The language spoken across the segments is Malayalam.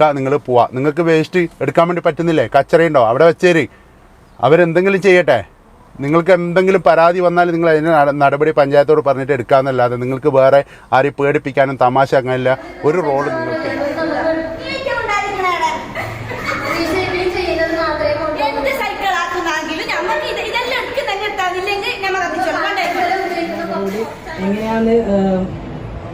നിങ്ങൾ പോവാ. നിങ്ങൾക്ക് വേസ്റ്റ് എടുക്കാൻ വേണ്ടി പറ്റുന്നില്ലേ? കച്ചറയുണ്ടോ അവിടെ വെച്ചേര്. അവരെന്തെങ്കിലും ചെയ്യട്ടെ. നിങ്ങൾക്ക് എന്തെങ്കിലും പരാതി വന്നാൽ നിങ്ങൾ അതിന് നട- നടപടി പഞ്ചായത്തോട് പറഞ്ഞിട്ട് എടുക്കാമെന്നല്ലാതെ നിങ്ങൾക്ക് വേറെ ആരെയും പേടിപ്പിക്കാനും തമാശ അങ്ങനില്ല ഒരു റോൾ നിങ്ങൾക്ക്. എങ്ങനെയാണ് എന്താ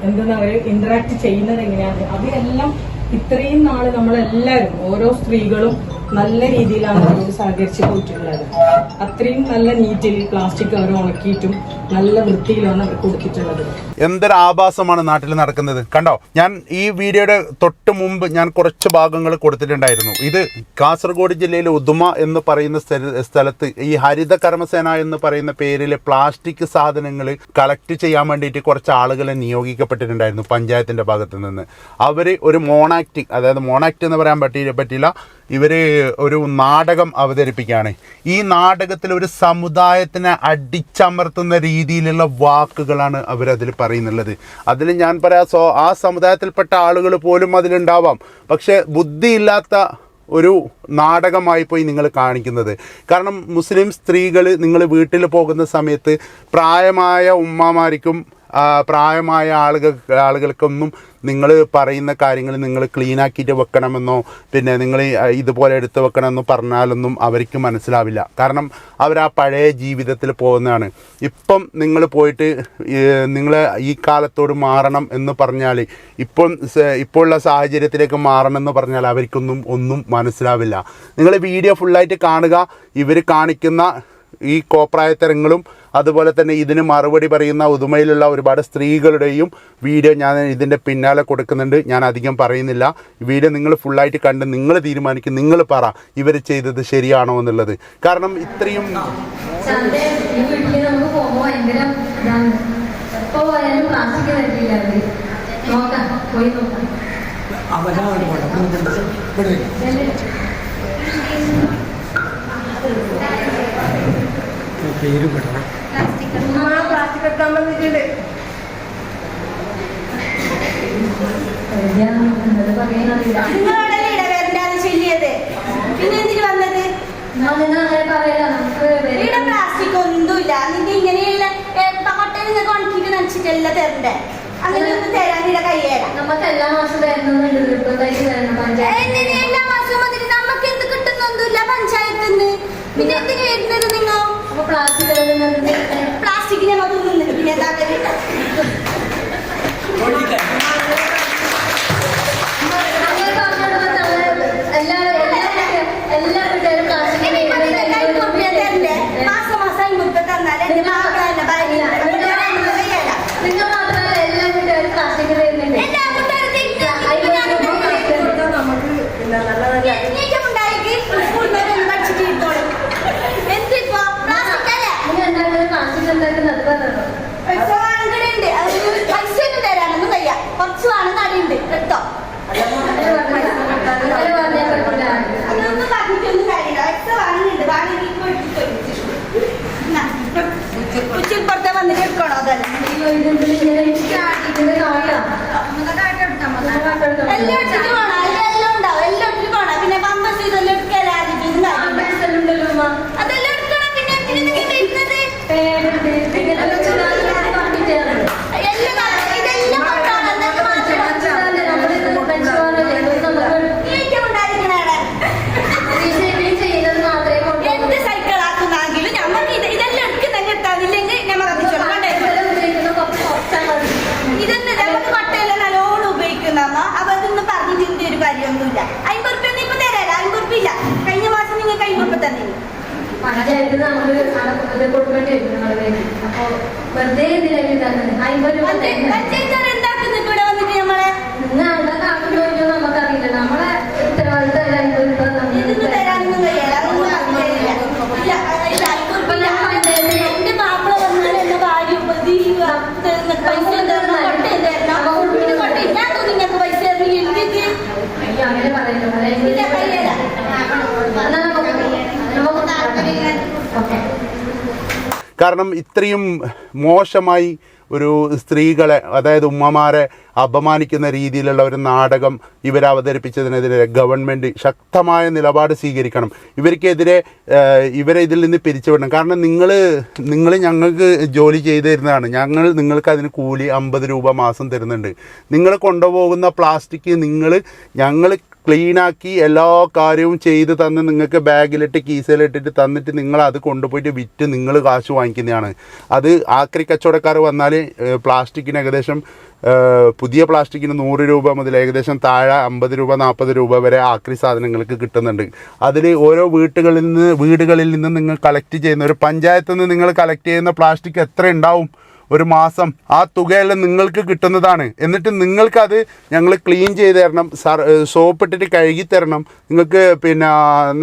എന്തെന്നാ പറയുക ഇന്ററാക്ട് ചെയ്യുന്നത് എങ്ങനെയാണ്? അതിനെല്ലാം ഇത്രയും നാൾ നമ്മളെല്ലാവരും ഓരോ സ്ത്രീകളും നല്ല രീതിയിലാണ് അവരോട് സഹകരിച്ച് പോയിട്ടുള്ളത്. അത്രയും നല്ല നീറ്റിൽ പ്ലാസ്റ്റിക് അവർ ഉണക്കിയിട്ടും വൃത്തിയിലാണ് എന്തൊരു ആഭാസമാണ് നാട്ടിൽ നടക്കുന്നത്? കണ്ടോ ഞാൻ ഈ വീഡിയോയുടെ തൊട്ട് മുമ്പ് ഞാൻ കുറച്ച് ഭാഗങ്ങൾ കൊടുത്തിട്ടുണ്ടായിരുന്നു. ഇത് കാസർഗോഡ് ജില്ലയിലെ ഉദുമ എന്ന് പറയുന്ന സ്ഥല- സ്ഥലത്ത് ഈ ഹരിത കർമ്മസേന എന്ന് പറയുന്ന പേരിൽ പ്ലാസ്റ്റിക് സാധനങ്ങൾ കളക്ട് ചെയ്യാൻ വേണ്ടിയിട്ട് കുറച്ച് ആളുകളെ നിയോഗിക്കപ്പെട്ടിട്ടുണ്ടായിരുന്നു പഞ്ചായത്തിന്റെ ഭാഗത്ത് നിന്ന്. അവർ ഒരു മോണാക്ട് അതായത് മോണാക്ട് എന്ന് പറയാൻ പറ്റി പറ്റില്ല ഇവർ ഒരു നാടകം അവതരിപ്പിക്കുകയാണ്. ഈ നാടകത്തിൽ ഒരു സമുദായത്തിനെ അടിച്ചമർത്തുന്ന രീതിയിലുള്ള വാക്കുകളാണ് അവരതിൽ പറയുന്നുള്ളത്. അതിൽ ഞാൻ പറയാം സോ ആ സമുദായത്തിൽപ്പെട്ട ആളുകൾ പോലും അതിലുണ്ടാവാം. പക്ഷേ ബുദ്ധിയില്ലാത്ത ഒരു നാടകമായി പോയി നിങ്ങൾ കാണിക്കുന്നത്. കാരണം മുസ്ലിം സ്ത്രീകൾ നിങ്ങൾ വീട്ടിൽ പോകുന്ന സമയത്ത് പ്രായമായ ഉമ്മമാർക്കും ആ, പ്രായമായ ആളുകൾ ആളുകൾക്കൊന്നും നിങ്ങൾ പറയുന്ന കാര്യങ്ങൾ നിങ്ങൾ ക്ലീൻ ആക്കിയിട്ട് വെക്കണമെന്നോ പിന്നെ നിങ്ങൾ ഇതുപോലെ എടുത്ത് വെക്കണമെന്നോ പറഞ്ഞാലൊന്നും അവർക്ക് മനസ്സിലാവില്ല. കാരണം അവർ ആ പഴയ ജീവിതത്തിൽ പോകുന്നതാണ്. ഇപ്പം നിങ്ങൾ പോയിട്ട് നിങ്ങൾ ഈ കാലത്തോട് മാറണം എന്ന് പറഞ്ഞാൽ ഇപ്പം ഇപ്പോഴുള്ള സാഹചര്യത്തിലേക്ക് മാറണമെന്ന് പറഞ്ഞാൽ അവർക്കൊന്നും ഒന്നും മനസ്സിലാവില്ല. നിങ്ങൾ വീഡിയോ ഫുള്ളായിട്ട് കാണുക. ഇവർ കാണിക്കുന്ന ഈ കോപ്രായത്തരങ്ങളും അതുപോലെ തന്നെ ഇതിന് മറുപടി പറയുന്ന ഉദുമയിലുള്ള ഒരുപാട് സ്ത്രീകളുടെയും വീഡിയോ ഞാൻ ഇതിന്റെ പിന്നാലെ കൊടുക്കുന്നുണ്ട്. ഞാൻ അധികം പറയുന്നില്ല. ഈ വീഡിയോ നിങ്ങൾ ഫുള്ളായിട്ട് കണ്ട് നിങ്ങൾ തീരുമാനിക്കും നിങ്ങൾ പറ ഇവർ ചെയ്തത് ശരിയാണോ എന്നുള്ളത്. കാരണം ഇത്രയും ചന്ത ഈ കിട്ടണം പ്ലാസ്റ്റിക് ഒന്നുമില്ല. നിന്റെ ഇങ്ങനെയുള്ള കൊട്ടയിൽ നനച്ചിട്ടല്ല തരണ്ടേ? അങ്ങനെ ഒന്നും തരാൻ നിന്റെ കയ്യേരാം നമുക്ക് എല്ലാ മാസം തരുന്നുണ്ട് പഞ്ചായത്ത് എല്ലാ മാസവും നമുക്ക് എന്ത് കിട്ടുന്നൊന്നുമില്ല പഞ്ചായത്തിൽ പിന്നെ എന്തിനു വരുന്നത് നിങ്ങൾ? പ്ലാസ്റ്റിക് എഴുതുന്നത് പ്ലാസ്റ്റിക്കിനെ മതൊന്നും പിന്നെ എന്താ അങ്ങനെ പറഞ്ഞോണ്ട് ഞങ്ങൾ എല്ലാ എല്ലാ എല്ലാ വീട്ടുകാരും പ്ലാസ്റ്റിക് മാസം മാസം അമ്പത് തന്നാലേ എന്റെ മാപ്പിള എന്നെ ഭാര്യ നിങ്ങൾ മാത്രമല്ല എല്ലാ വീട്ടുകാരും പ്ലാസ്റ്റിക് തരുന്നുണ്ട് എല്ലാ കൂട്ടുകാരും തിരിച്ച് നമുക്ക് എന്താ നല്ല നീക്കമുണ്ടായിക്ക് സ്കൂളിൽ നിന്ന് പഠിച്ചിട്ട് ഇരുന്നോളും എന്തിപ്പോ പ്ലാസ്റ്റിക് അല്ലേ നിങ്ങൾ എന്തായാലും പ്ലാസ്റ്റിക് എന്താക്കുന്നത് പറഞ്ഞോ പൈസ വാങ്ങലുണ്ട് അത് പൈസ ഒന്നും തരാനൊന്നും വയ്യ കുറച്ച് വാണം കടയുണ്ട് എടുത്തോ അങ്ങനെ പറഞ്ഞില്ല അങ്ങനെ പറഞ്ഞാൽ പറ്റില്ല അതൊന്നും പറഞ്ഞിട്ടൊന്നും കാര്യമില്ല പൈസ വാങ്ങുന്നുണ്ട് വാങ്ങി ഉച്ചയ്ക്ക് പുറത്തെ വന്നിട്ട് എടുക്കണോ അതല്ല അയ്യോ ഇതെന്തിനാ ഇങ്ങനെ ഇതിന്റെ കാട്ടാ എല്ലാം എടുത്തിട്ട് പോണം അതിലെല്ലാം ഉണ്ടാവും എല്ലാം എടുത്തിട്ട് പോണം പിന്നെ പമ്പസ് ഇതെല്ലാം എടുക്കലായിരിക്കും ഉണ്ടല്ലോ അമ്മ അതെല്ലാം എടുക്കണം പിന്നെ എന്തിനാ നിങ്ങൾ വരുന്നത് പേരുണ്ട് ഇങ്ങനെ ചുരാതെ കാട്ടിട്ടാണ് എല്ലാം കാണാം. ഇതെല്ലാം കൊണ്ടുപോകണം. എന്നിട്ട് മാത്രം മനസ്സിലാവില്ല നമ്മളിത് മനുഷ്യമാരല്ലേ ഇത് നമുക്ക് ഏറ്റവും ഉണ്ടായിരിക്കണേടെ. റീസൈക്ലിംഗ് ചെയ്യുന്നത് മാത്രമേ കൊണ്ടുപോകൂ എന്ത് സൈക്കിളാക്കുന്നെങ്കിലും നമുക്ക് ഇത് ഇതെല്ലാം എടുക്കുന്നെങ്കിൽ എടുത്താന്നില്ലെങ്കിൽ നമ്മൾ കത്തിച്ചോളാം കൊണ്ടേ ഉപയോഗിക്കുന്ന കുറച്ച് കുറച്ചാൽ മതി ഇതെന്ത് നമുക്ക് കൊട്ടയെല്ലാം നല്ലോണം ഉപയോഗിക്കുന്ന അമ്മ അപ്പൊ അതൊന്നും പറഞ്ഞിട്ട് ഇതിന്റെ ഒരു കാര്യമൊന്നുമില്ല അമ്പത് റുപ്യ ഒന്നും ഇപ്പൊ തരാല്ല അമ്പത് റുപ്യ ഇല്ല കഴിഞ്ഞ മാസം നിങ്ങൾക്ക് അമ്പത് റുപ്യ തന്നില്ല പഞ്ചായത്ത് നമ്മൾ ഇത് കൊടുക്കേണ്ടി വരും നിങ്ങളുടെ അപ്പൊ വെറുതെ എന്തിനാണ് അമ്പത് രൂപ തരുന്നത്. പഞ്ചായത്ത് എന്താക്കുന്നു ഇവിടെ വന്നിട്ട് നമ്മളെ നിങ്ങൾ അവിടെ കാട്ടുണ്ടോ ഇല്ലയോ നമുക്കറിയില്ല നമ്മളെ ഉത്തരവാദിത്തം അമ്പത് രൂപ നമ്മൾ ഇതൊന്നും തരാനൊന്നും കഴിയില്ല അതൊന്നും പറഞ്ഞു തരില്ല ഇല്ല ഇല്ല അമ്പത് റുപ്യ ഇല്ല. എന്റെ മാപ്പിള വന്നാൽ എന്റെ ഭാര്യ ഉപതി പൈസ തരണം കൊട്ടയും തരണം പിന്നെ കൊട്ടയും ഞാൻ തോന്നി നിങ്ങൾക്ക് പൈസ തരണം എന്തിക്ക് അയ്യോ അങ്ങനെ പറയല്ലോ ഇല്ല കയ്യല്ല എന്നാ നമുക്ക് നമുക്ക് ഓക്കെ കാരണം ഇത്രയും മോശമായി ഒരു സ്ത്രീകളെ അതായത് ഉമ്മമാരെ അപമാനിക്കുന്ന രീതിയിലുള്ള ഒരു നാടകം ഇവർ അവതരിപ്പിച്ചതിനെതിരെ ഗവൺമെന്റ് ശക്തമായ നിലപാട് സ്വീകരിക്കണം. ഇവർക്കെതിരെ ഇവരെ ഇതിൽ നിന്ന് പിരിച്ചുവിടണം. കാരണം നിങ്ങൾ നിങ്ങൾ ഞങ്ങൾക്ക് ജോലി ചെയ്ത് തരുന്നതാണ് ഞങ്ങൾ നിങ്ങൾക്ക് അതിന് കൂലി അമ്പത് രൂപ മാസം തരുന്നുണ്ട്. നിങ്ങൾ കൊണ്ടുപോകുന്ന പ്ലാസ്റ്റിക് നിങ്ങൾ ഞങ്ങൾ ക്ലീനാക്കി എല്ലാ കാര്യവും ചെയ്ത് തന്ന് നിങ്ങൾക്ക് ബാഗിലിട്ട് കീസയിലിട്ടിട്ട് തന്നിട്ട് നിങ്ങൾ അത് കൊണ്ടുപോയിട്ട് വിറ്റ് നിങ്ങൾ കാശ് വാങ്ങിക്കുന്നതാണ്. അത് ആക്രി കച്ചവടക്കാർ വന്നാൽ പ്ലാസ്റ്റിക്കിന് ഏകദേശം പുതിയ പ്ലാസ്റ്റിക്കിന് നൂറ് രൂപ മുതൽ ഏകദേശം താഴെ അമ്പത് രൂപ നാൽപ്പത് രൂപ വരെ ആക്രി സാധനങ്ങൾക്ക് കിട്ടുന്നുണ്ട്. അതിൽ ഓരോ വീട്ടുകളിൽ നിന്ന് വീടുകളിൽ നിന്ന് നിങ്ങൾ കളക്ട് ചെയ്യുന്ന ഒരു പഞ്ചായത്തിൽ നിന്ന് നിങ്ങൾ കളക്ട് ചെയ്യുന്ന പ്ലാസ്റ്റിക് എത്ര ഉണ്ടാവും? ഒരു മാസം ആ തുകയെല്ലാം നിങ്ങൾക്ക് കിട്ടുന്നതാണ്. എന്നിട്ട് നിങ്ങൾക്കത് ഞങ്ങൾ ക്ലീൻ ചെയ്ത് തരണം സർ സോപ്പ് ഇട്ടിട്ട് കഴുകി തരണം. നിങ്ങൾക്ക് പിന്നെ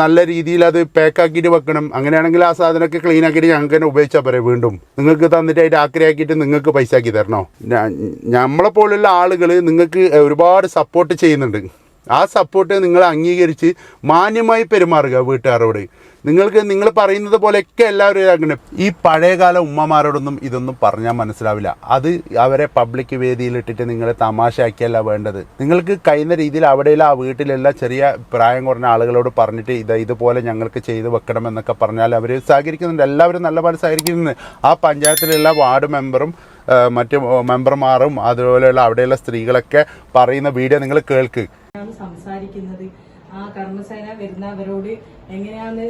നല്ല രീതിയിൽ അത് പാക്കാക്കിയിട്ട് വെക്കണം. അങ്ങനെയാണെങ്കിൽ ആ സാധനമൊക്കെ ക്ലീൻ ആക്കിയിട്ട് ഞങ്ങൾക്ക് തന്നെ ഉപയോഗിച്ചാൽ പോരെ വീണ്ടും. നിങ്ങൾക്ക് തന്നിട്ട് അതിന്റെ ആക്രിയാക്കിയിട്ട് നിങ്ങൾക്ക് പൈസ ആക്കി തരണോ? നമ്മളെപ്പോലുള്ള നമ്മളെ പോലുള്ള ആളുകൾ നിങ്ങൾക്ക് ഒരുപാട് സപ്പോർട്ട് ചെയ്യുന്നുണ്ട്. ആ സപ്പോർട്ട് നിങ്ങൾ അംഗീകരിച്ച് മാന്യമായി പെരുമാറുക വീട്ടുകാരോട്. നിങ്ങൾക്ക് നിങ്ങൾ പറയുന്നത് പോലെയൊക്കെ എല്ലാവരും ഇതാക്കണം ഈ പഴയകാല ഉമ്മമാരോടൊന്നും ഇതൊന്നും പറഞ്ഞാൽ മനസ്സിലാവില്ല. അത് അവരെ പബ്ലിക് വേദിയിലിട്ടിട്ട് നിങ്ങളെ തമാശയാക്കിയല്ല വേണ്ടത്. നിങ്ങൾക്ക് കഴിയുന്ന രീതിയിൽ അവിടെയുള്ള ആ വീട്ടിലെല്ലാം ചെറിയ പ്രായം കുറഞ്ഞ ആളുകളോട് പറഞ്ഞിട്ട് ഇത് ഇതുപോലെ ഞങ്ങൾക്ക് ചെയ്ത് വെക്കണം എന്നൊക്കെ പറഞ്ഞാൽ അവർ സഹകരിക്കുന്നുണ്ട്. എല്ലാവരും നല്ലപോലെ സഹകരിക്കുന്നുണ്ട്. ആ പഞ്ചായത്തിലുള്ള വാർഡ് മെമ്പറും മറ്റ് മെമ്പർമാരും അതുപോലെയുള്ള അവിടെയുള്ള സ്ത്രീകളൊക്കെ പറയുന്ന വീഡിയോ നിങ്ങൾ കേൾക്ക്. സംസാരിക്കുന്നത്. ആ കർമ്മസേന വരുന്നവരോട് എങ്ങനെയാണ്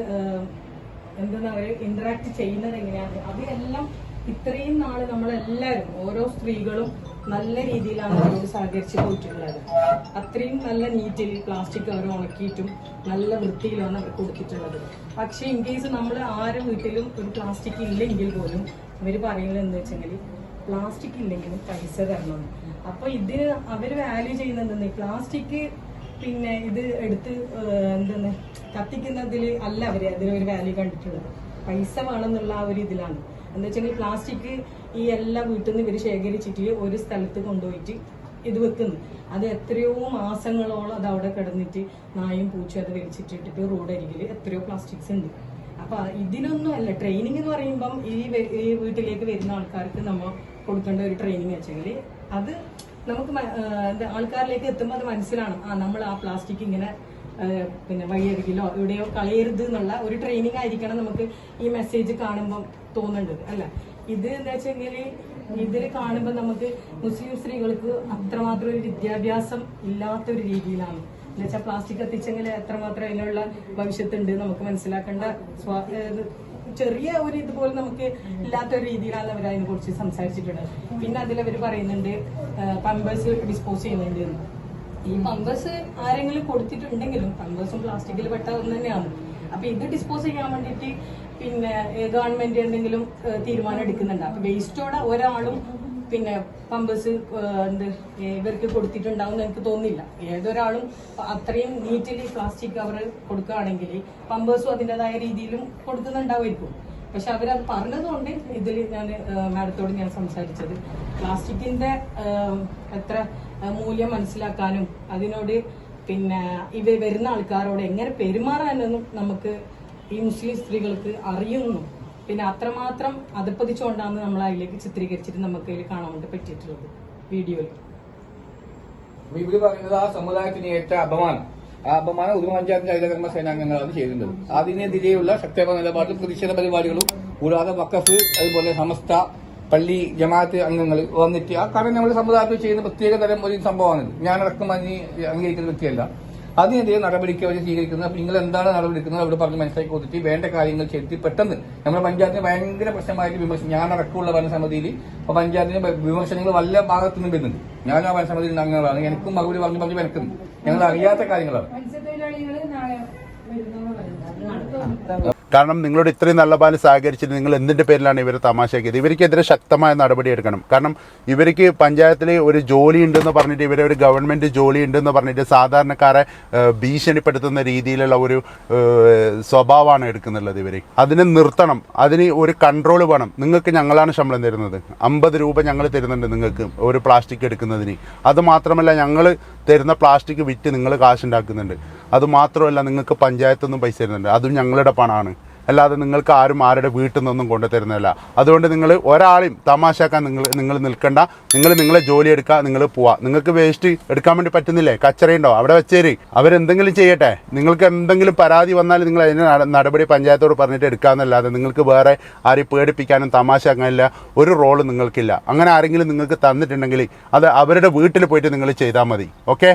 എന്താണ് അവർ ഇന്ററാക്ട് ചെയ്യുന്നത് എങ്ങനെയാണ്? അതെല്ലാം ഇത്രയും നാൾ നമ്മളെല്ലാവരും ഓരോ സ്ത്രീകളും നല്ല രീതിയിലാണ് അവരോട് സഹകരിച്ച് പോയിട്ടുള്ളത്. അത്രയും നല്ല നീറ്റിൽ പ്ലാസ്റ്റിക് അവർ ഉണക്കിയിട്ടും നല്ല വൃത്തിയിലാണ് അവർ കൊടുത്തിട്ടുള്ളത്. പക്ഷേ ഇൻ കേസ് നമ്മൾ ആരും വീട്ടിലും ഒരു പ്ലാസ്റ്റിക് ഇല്ലെങ്കിൽ പോലും അവർ പറയുന്നത് എന്ന് വെച്ചെങ്കിൽ പ്ലാസ്റ്റിക് ഇല്ലെങ്കിലും പൈസ തരണം. അപ്പൊ ഇതിന് അവർ വാല്യൂ ചെയ്യുന്നത് പ്ലാസ്റ്റിക് പിന്നെ ഇത് എടുത്ത് എന്താണ് കത്തിക്കുന്നതിൽ അല്ല അവർ അതിനൊരു വാല്യൂ കണ്ടിട്ടുള്ളത്. പൈസ വേണമെന്നുള്ള ആ ഒരു ഇതിലാണ്. എന്താ വെച്ചാൽ പ്ലാസ്റ്റിക് ഈ എല്ലാ വീട്ടിൽ നിന്ന് ഇവർ ശേഖരിച്ചിട്ട് ഒരു സ്ഥലത്ത് കൊണ്ടുപോയിട്ട് ഇത് വെക്കുന്നു. അത് എത്രയോ മാസങ്ങളോളം അത് അവിടെ കിടന്നിട്ട് നായും പൂച്ചും അത് വലിച്ചിട്ടിട്ട് റോഡരികിൽ എത്രയോ പ്ലാസ്റ്റിക്സ് ഉണ്ട്. അപ്പൊ ഇതിനൊന്നും അല്ല ട്രെയിനിങ് എന്ന് പറയുമ്പം ഈ വീട്ടിലേക്ക് വരുന്ന ആൾക്കാർക്ക് നമ്മൾ കൊടുക്കേണ്ട ഒരു ട്രെയിനിങ് വെച്ചെങ്കിൽ അത് നമുക്ക് ആൾക്കാരിലേക്ക് എത്തുമ്പോൾ അത് മനസ്സിലാണ്. ആ നമ്മൾ ആ പ്ലാസ്റ്റിക് ഇങ്ങനെ പിന്നെ വഴിയരികിലോ എവിടെയോ കളയരുത് എന്നുള്ള ഒരു ട്രെയിനിങ് ആയിരിക്കണം നമുക്ക് ഈ മെസ്സേജ് കാണുമ്പോൾ തോന്നേണ്ടത് അല്ല? ഇത് എന്താ വെച്ചെങ്കിൽ ഇതിൽ കാണുമ്പോൾ നമുക്ക് മുസ്ലിം സ്ത്രീകൾക്ക് അത്രമാത്രം ഒരു വിദ്യാഭ്യാസം ഇല്ലാത്ത ഒരു രീതിയിലാണ്. എന്നുവെച്ചാൽ പ്ലാസ്റ്റിക് കത്തിച്ചെങ്കിൽ എത്രമാത്രം അതിനുള്ള ഭവിഷ്യത്തുണ്ട് നമുക്ക് മനസ്സിലാക്കേണ്ട ചെറിയ ഒരു ഇതുപോലെ നമുക്ക് ഇല്ലാത്ത ഒരു രീതിയിലാണ് അവർ അതിനെ കുറിച്ച് സംസാരിച്ചിട്ടുള്ളത്. പിന്നെ അതിൽ അവർ പറയുന്നുണ്ട് പമ്പേഴ്സ് ഡിസ്പോസ് ചെയ്യുന്നുണ്ട്. ഈ പമ്പേഴ്സ് ആരെങ്കിലും കൊടുത്തിട്ടുണ്ടെങ്കിലും പമ്പേഴ്സും പ്ലാസ്റ്റിക്കിൽ പെട്ട ഒന്ന് തന്നെയാണ്. അപ്പൊ ഇത് ഡിസ്പോസ് ചെയ്യാൻ വേണ്ടിയിട്ട് പിന്നെ ഗവൺമെന്റ് എന്തെങ്കിലും തീരുമാനം എടുക്കുന്നുണ്ട്. അപ്പൊ വേസ്റ്റോടെ ഒരാളും പിന്നെ പമ്പസ് എന്ത് ഇവർക്ക് കൊടുത്തിട്ടുണ്ടാവും എന്ന് എനിക്ക് തോന്നുന്നില്ല. ഏതൊരാളും അത്രയും നീറ്റിൽ പ്ലാസ്റ്റിക് കവർ കൊടുക്കുകയാണെങ്കിൽ പമ്പേഴ്സും അതിന്റെതായ രീതിയിലും കൊടുക്കുന്നുണ്ടാവുമായിരിക്കും. പക്ഷെ അവരത് പറഞ്ഞതുകൊണ്ട് ഇതിൽ ഞാൻ മാഡത്തോട് ഞാൻ സംസാരിച്ചത്. പ്ലാസ്റ്റിക്കിന്റെ എത്ര മൂല്യം മനസ്സിലാക്കാനും അതിനോട് പിന്നെ ഇവ വരുന്ന ആൾക്കാരോട് എങ്ങനെ പെരുമാറാനൊന്നും നമുക്ക് ഈ മുസ്ലിം സ്ത്രീകൾക്ക് അറിയുന്നു. പിന്നെ അത്രമാത്രം അതപ്പതിച്ചുകൊണ്ടാണ് നമ്മൾ അതിലേക്ക് ചിത്രീകരിച്ചിട്ട് നമുക്ക് അതിൽ കാണാൻ വേണ്ടി പറ്റിയിട്ടുള്ളത് വീഡിയോയിൽ. ഇവർ പറയുന്നത് ആ സമുദായത്തിന് ഏറ്റ അപമാനം. ആ അപമാനം ഉദുമ പഞ്ചായത്തിന്റെ ഹരിതകർമ്മ സേനാംഗങ്ങളാണ് ചെയ്യുന്നത് അതിനെതിരെയുള്ള ശക്തമായ നിലപാടും പ്രതിഷേധ പരിപാടികളും കൂടാതെ വക്കഫ് അതുപോലെ സമസ്ത പള്ളി ജമാഅത്ത് അംഗങ്ങൾ വന്നിട്ട് ആ കാരണം നമ്മുടെ സമുദായത്തിൽ ചെയ്യുന്ന പ്രത്യേക തരം ഒരു സംഭവമാണിത്. ഞാനടക്കം അംഗീകരിക്കുന്ന വ്യക്തിയല്ല. അതിനെതിരെ നടപടിക്ക് അവർ സ്വീകരിക്കുന്നത്. അപ്പൊ നിങ്ങൾ എന്താണ് നടപടി എടുക്കുന്നത് അവിടെ പറഞ്ഞ് മനസ്സിലാക്കി കൊടുത്തിട്ട് വേണ്ട കാര്യങ്ങൾ ചെയ്തിട്ട് പെട്ടെന്ന്. നമ്മുടെ പഞ്ചായത്തിന് ഭയങ്കര പ്രശ്നമായിട്ട് വിമർശനം ഞാൻ അടക്കമുള്ള ഭരണസമിതിയിൽ അപ്പൊ പഞ്ചായത്തിന് വിമർശനങ്ങൾ വല്ല ഭാഗത്തു നിന്നും വരുന്നുണ്ട്. ഞാൻ ആ ഭരണസമിതിയിൽ അംഗങ്ങളാണ് എനിക്കും മറുപടി പറഞ്ഞു പറഞ്ഞ് വരക്കുന്നു ഞങ്ങൾ അറിയാത്ത കാര്യങ്ങളാണ്. കാരണം നിങ്ങളോട് ഇത്രയും നല്ല പാൽ സഹകരിച്ചിട്ട് നിങ്ങൾ എന്തിന്റെ പേരിലാണ് ഇവരെ തമാശയാക്കിയത്? ഇവർക്കെതിരെ ശക്തമായ നടപടി എടുക്കണം. കാരണം ഇവർക്ക് പഞ്ചായത്തിൽ ഒരു ജോലി ഉണ്ടെന്ന് പറഞ്ഞിട്ട് ഇവരെ ഒരു ഗവൺമെന്റ് ജോലി ഉണ്ടെന്ന് പറഞ്ഞിട്ട് സാധാരണക്കാരെ ഭീഷണിപ്പെടുത്തുന്ന രീതിയിലുള്ള ഒരു സ്വഭാവമാണ് എടുക്കുന്നുള്ളത് ഇവർ അതിനെ നിർത്തണം. അതിന് ഒരു കൺട്രോൾ വേണം. നിങ്ങൾക്ക് ഞങ്ങളാണ് ശമ്പളം തരുന്നത്. അമ്പത് രൂപ ഞങ്ങൾ തരുന്നുണ്ട് നിങ്ങൾക്ക് ഒരു പ്ലാസ്റ്റിക് എടുക്കുന്നതിന്. അതുമാത്രമല്ല ഞങ്ങൾ തരുന്ന പ്ലാസ്റ്റിക് വിറ്റ് നിങ്ങൾ കാശുണ്ടാക്കുന്നുണ്ട്. അതുമാത്രമല്ല നിങ്ങൾക്ക് പഞ്ചായത്തൊന്നും പൈസ തരുന്നുണ്ട്. അതും ഞങ്ങളുടെ പണമാണ്. അല്ലാതെ നിങ്ങൾക്ക് ആരും ആരുടെ വീട്ടിൽ നിന്നൊന്നും കൊണ്ടു തരുന്നതല്ല. അതുകൊണ്ട് നിങ്ങൾ ഒരാളെയും തമാശാക്കാൻ നിങ്ങൾ നിങ്ങൾ നിൽക്കണ്ട. നിങ്ങൾ നിങ്ങളെ ജോലി എടുക്കുക നിങ്ങൾ പോവാ. നിങ്ങൾക്ക് വേസ്റ്റ് എടുക്കാൻ വേണ്ടി പറ്റുന്നില്ലേ? കച്ചറയുണ്ടോ അവിടെ വെച്ചേര്. അവരെന്തെങ്കിലും ചെയ്യട്ടെ. നിങ്ങൾക്ക് എന്തെങ്കിലും പരാതി വന്നാൽ നിങ്ങൾ അതിന് നട- നടപടി പഞ്ചായത്തോട് പറഞ്ഞിട്ട് എടുക്കാമെന്നല്ലാതെ നിങ്ങൾക്ക് വേറെ ആരെയും പേടിപ്പിക്കാനും തമാശാക്കാനില്ല ഒരു റോൾ നിങ്ങൾക്കില്ല. അങ്ങനെ ആരെങ്കിലും നിങ്ങൾക്ക് തന്നിട്ടുണ്ടെങ്കിൽ അത് അവരുടെ വീട്ടിൽ പോയിട്ട് നിങ്ങൾ ചെയ്താൽ മതി. ഓക്കെ?